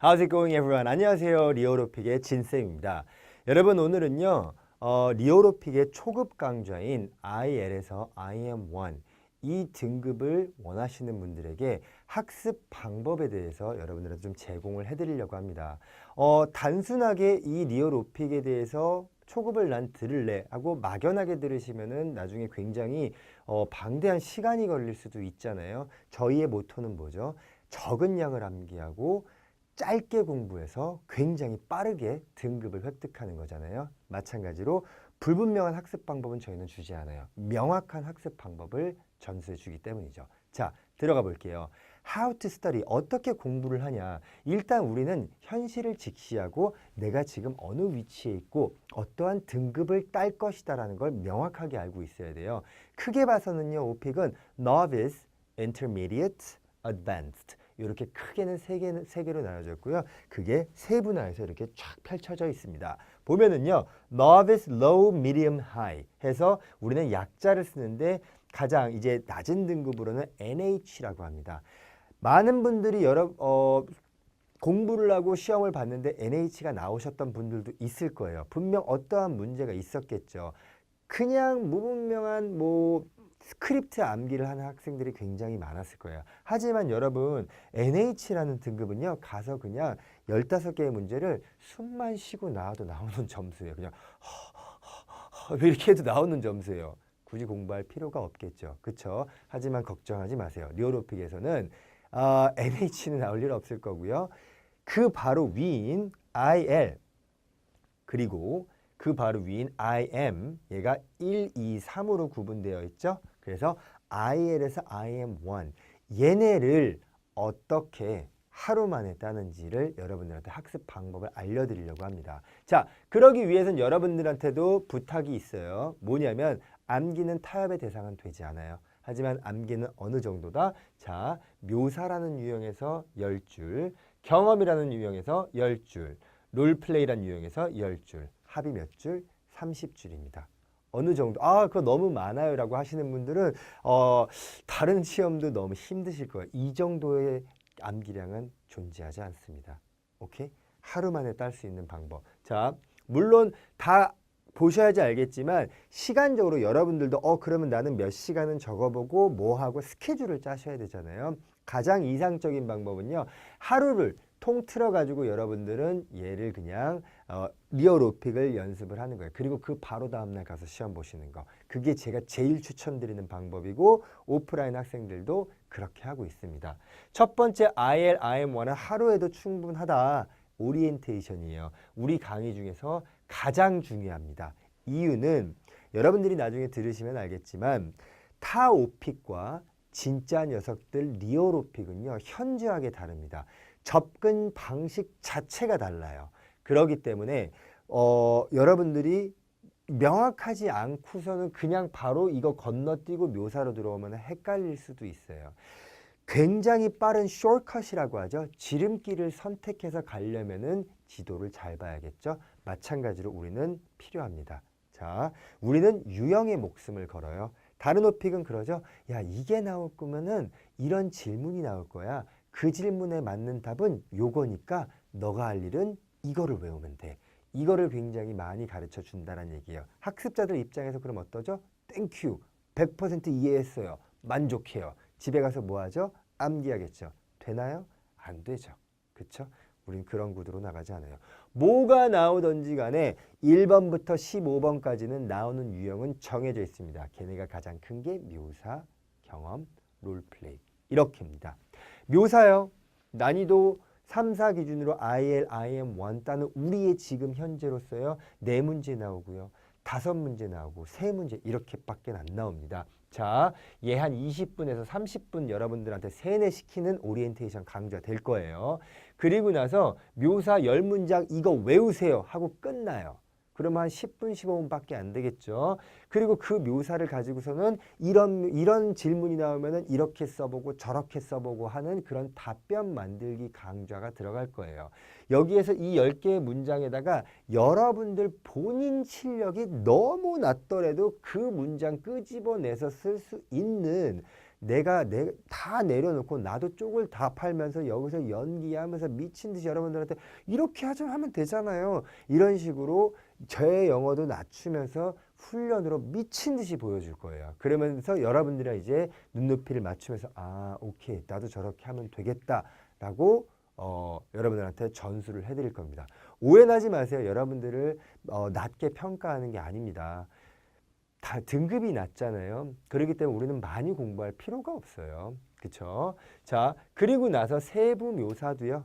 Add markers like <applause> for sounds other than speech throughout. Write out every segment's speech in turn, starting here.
How's it going everyone? 안녕하세요. 리오로픽의 진쌤입니다. 여러분 오늘은요. 어, 리오로픽의 초급 강좌인 IL에서 IM1 이 등급을 원하시는 분들에게 학습 방법에 대해서 여러분들한테 좀 제공을 해드리려고 합니다. 어, 단순하게 이 리오로픽에 대해서 초급을 난 들을래 하고 막연하게 들으시면은 나중에 굉장히 어, 방대한 시간이 걸릴 수도 있잖아요. 저희의 모토는 뭐죠? 적은 양을 암기하고 짧게 공부해서 굉장히 빠르게 등급을 획득하는 거잖아요. 마찬가지로 불분명한 학습 방법은 저희는 주지 않아요. 명확한 학습 방법을 전수해 주기 때문이죠. 자, 들어가 볼게요. How to study. 어떻게 공부를 하냐. 일단 우리는 현실을 직시하고 내가 지금 어느 위치에 있고 어떠한 등급을 딸 것이다 라는 걸 명확하게 알고 있어야 돼요. 크게 봐서는요, 오픽은 novice, intermediate, advanced. 이렇게 크게는 세, 개, 세 개로 나눠졌고요. 그게 세분화해서 이렇게 쫙 펼쳐져 있습니다. 보면은요, novice, low, medium, high 해서 우리는 약자를 쓰는데 가장 이제 낮은 등급으로는 NH라고 합니다. 많은 분들이 여러 어, 공부를 하고 시험을 봤는데 NH가 나오셨던 분들도 있을 거예요. 분명 어떠한 문제가 있었겠죠. 그냥 무분명한 뭐 스크립트 암기를 하는 학생들이 굉장히 많았을 거예요. 하지만 여러분 NH라는 등급은요. 가서 그냥 15개의 문제를 숨만 쉬고 나와도 나오는 <laughs> 점수예요. 그냥 허, 허, 허, 이렇게 해도 나오는 점수예요. 굳이 공부할 필요가 없겠죠. 그렇죠? 하지만 걱정하지 마세요. 리오로픽에서는 어, NH는 나올 일 없을 거고요. 그 바로 위인 IL 그리고 그 바로 위인 IM 얘가 1, 2, 3으로 구분되어 있죠. 그래서 IL에서 IM1 얘네를 어떻게 하루 만에 따는지를 여러분들한테 학습 방법을 알려드리려고 합니다. 자, 그러기 위해서는 여러분들한테도 부탁이 있어요. 뭐냐면 암기는 타협의 대상은 되지 않아요. 하지만 암기는 어느 정도다? 자, 묘사라는 유형에서 10줄, 경험이라는 유형에서 10줄, 롤플레이라는 유형에서 10줄, 합이 몇 줄? 30줄입니다. 어느 정도 아 그거 너무 많아요라고 하시는 분들은 어 다른 시험도 너무 힘드실 거예요. 이 정도의 암기량은 존재하지 않습니다. 오케이? 하루 만에 딸 수 있는 방법. 자, 물론 다 보셔야지 알겠지만 시간적으로 여러분들도 어 그러면 나는 몇 시간은 적어보고 뭐 하고 스케줄을 짜셔야 되잖아요. 가장 이상적인 방법은요. 하루를 통틀어 가지고 여러분들은 얘를 그냥 어, 리어로픽을 연습을 하는 거예요. 그리고 그 바로 다음날 가서 시험 보시는 거. 그게 제가 제일 추천드리는 방법이고 오프라인 학생들도 그렇게 하고 있습니다. 첫 번째 IL, IM1은 하루에도 충분하다. 오리엔테이션이에요. 우리 강의 중에서 가장 중요합니다. 이유는 여러분들이 나중에 들으시면 알겠지만 타 오픽과 진짜 녀석들 리어로픽은요 현저하게 다릅니다. 접근 방식 자체가 달라요. 그러기 때문에 어, 여러분들이 명확하지 않고서는 그냥 바로 이거 건너뛰고 묘사로 들어오면 헷갈릴 수도 있어요. 굉장히 빠른 숏컷이라고 하죠. 지름길을 선택해서 가려면은 지도를 잘 봐야겠죠. 마찬가지로 우리는 필요합니다. 자, 우리는 유형의 목숨을 걸어요. 다른 오픽은 그러죠. 야, 이게 나올 거면은 이런 질문이 나올 거야. 그 질문에 맞는 답은 요거니까 너가 할 일은 이거를 외우면 돼. 이거를 굉장히 많이 가르쳐 준다는 얘기예요. 학습자들 입장에서 그럼 어떠죠? 땡큐. 100% 이해했어요. 만족해요. 집에 가서 뭐 하죠? 암기하겠죠. 되나요? 안 되죠. 그렇죠? 우린 그런 구도로 나가지 않아요. 뭐가 나오든지 간에 1번부터 15번까지는 나오는 유형은 정해져 있습니다. 걔네가 가장 큰 게 묘사, 경험, 롤플레이 이렇게입니다. 묘사요. 난이도 3, 4 기준으로 IL, IM1 따는 우리의 지금 현재로서요. 네 문제 나오고요. 다섯 문제 나오고 세 문제 이렇게밖에 안 나옵니다. 자, 얘 한 20분에서 30분 여러분들한테 세뇌시키는 오리엔테이션 강좌 될 거예요. 그리고 나서 묘사 10문장 이거 외우세요 하고 끝나요. 그러면 한 10분, 15분밖에 안 되겠죠. 그리고 그 묘사를 가지고서는 이런 이런 질문이 나오면은 이렇게 써보고 저렇게 써보고 하는 그런 답변 만들기 강좌가 들어갈 거예요. 여기에서 이 10개의 문장에다가 여러분들 본인 실력이 너무 낮더라도 그 문장 끄집어내서 쓸 수 있는 내가 내 다 내려놓고 나도 쪽을 다 팔면서 여기서 연기하면서 미친 듯이 여러분들한테 이렇게 하자 하면 되잖아요. 이런 식으로 저의 영어도 낮추면서 훈련으로 미친 듯이 보여줄 거예요. 그러면서 여러분들이 이제 눈높이를 맞추면서 아 오케이 나도 저렇게 하면 되겠다라고 어, 여러분들한테 전수를 해드릴 겁니다. 오해하지 마세요. 여러분들을 어, 낮게 평가하는 게 아닙니다. 다 등급이 낮잖아요. 그렇기 때문에 우리는 많이 공부할 필요가 없어요. 그쵸? 자, 그리고 나서 세부 묘사도요.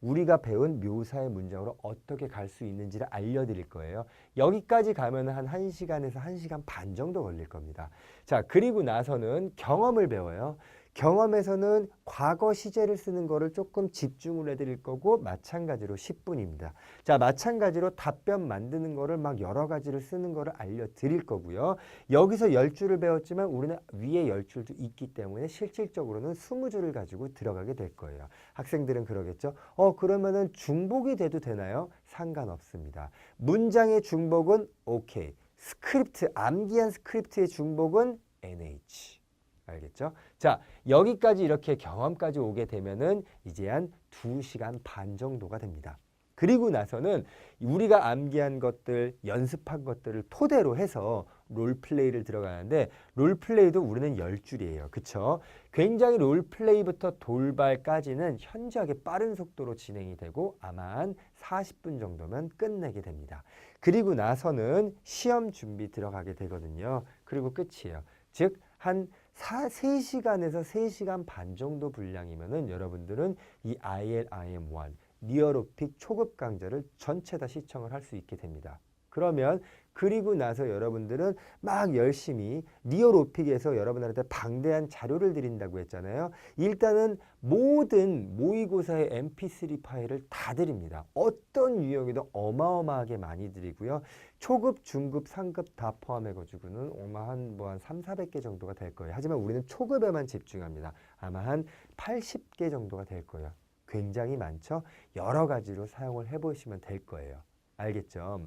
우리가 배운 묘사의 문장으로 어떻게 갈 수 있는지를 알려드릴 거예요. 여기까지 가면 한 1시간에서 1시간 반 정도 걸릴 겁니다. 자, 그리고 나서는 경험을 배워요. 경험에서는 과거 시제를 쓰는 거를 조금 집중을 해드릴 거고 마찬가지로 10분입니다. 자, 마찬가지로 답변 만드는 거를 막 여러 가지를 쓰는 거를 알려드릴 거고요. 여기서 10줄을 배웠지만 우리는 위에 10줄도 있기 때문에 실질적으로는 20줄을 가지고 들어가게 될 거예요. 학생들은 그러겠죠. 어, 그러면은 중복이 돼도 되나요? 상관없습니다. 문장의 중복은 오케이. 스크립트, 암기한 스크립트의 중복은 NH. 알겠죠? 자, 여기까지 이렇게 경험까지 오게 되면은 이제 한 2시간 반 정도가 됩니다. 그리고 나서는 우리가 암기한 것들, 연습한 것들을 토대로 해서 롤플레이를 들어가는데 롤플레이도 우리는 10줄이에요. 그쵸? 굉장히 롤플레이부터 돌발까지는 현저하게 빠른 속도로 진행이 되고 아마 한 40분 정도면 끝내게 됩니다. 그리고 나서는 시험 준비 들어가게 되거든요. 그리고 끝이에요. 즉, 한 4, 3시간에서 3시간 반 정도 분량이면은 여러분들은 이 ILIM1 리어로픽 초급 강좌를 전체 다 시청을 할 수 있게 됩니다. 그러면 그리고 나서 여러분들은 막 열심히 리어로픽에서 여러분들한테 방대한 자료를 드린다고 했잖아요. 일단은 모든 모의고사의 mp3 파일을 다 드립니다. 어떤 유형이든 어마어마하게 많이 드리고요. 초급, 중급, 상급 다 포함해가지고는 아마 한 뭐 한 3, 400개 정도가 될 거예요. 하지만 우리는 초급에만 집중합니다. 아마 한 80개 정도가 될 거예요. 굉장히 많죠? 여러 가지로 사용을 해보시면 될 거예요. 알겠죠?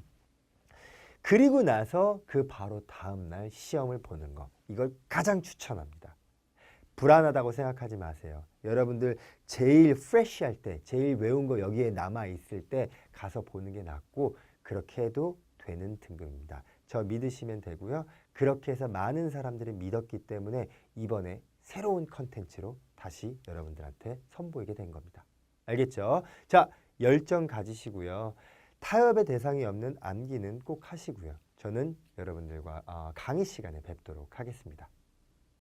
그리고 나서 그 바로 다음 날 시험을 보는 거. 이걸 가장 추천합니다. 불안하다고 생각하지 마세요. 여러분들 제일 프레쉬할 때, 제일 외운 거 여기에 남아 있을 때 가서 보는 게 낫고 그렇게 해도 되는 등급입니다. 저 믿으시면 되고요. 그렇게 해서 많은 사람들이 믿었기 때문에 이번에 새로운 컨텐츠로 다시 여러분들한테 선보이게 된 겁니다. 알겠죠? 자, 열정 가지시고요. 타협의 대상이 없는 암기는 꼭 하시고요. 저는 여러분들과 어, 강의 시간에 뵙도록 하겠습니다.